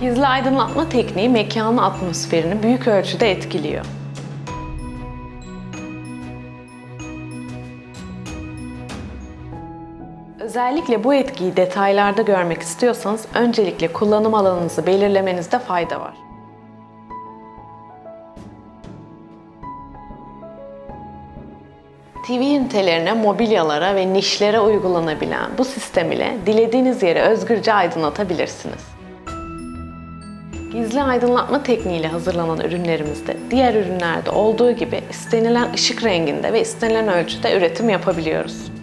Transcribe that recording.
Gizli aydınlatma tekniği mekanın atmosferini büyük ölçüde etkiliyor. Özellikle bu etkiyi detaylarda görmek istiyorsanız öncelikle kullanım alanınızı belirlemenizde fayda var. TV ünitelerine, mobilyalara ve nişlere uygulanabilen bu sistem ile dilediğiniz yeri özgürce aydınlatabilirsiniz. Gizli aydınlatma tekniğiyle hazırlanan ürünlerimizde diğer ürünlerde olduğu gibi istenilen ışık renginde ve istenilen ölçüde üretim yapabiliyoruz.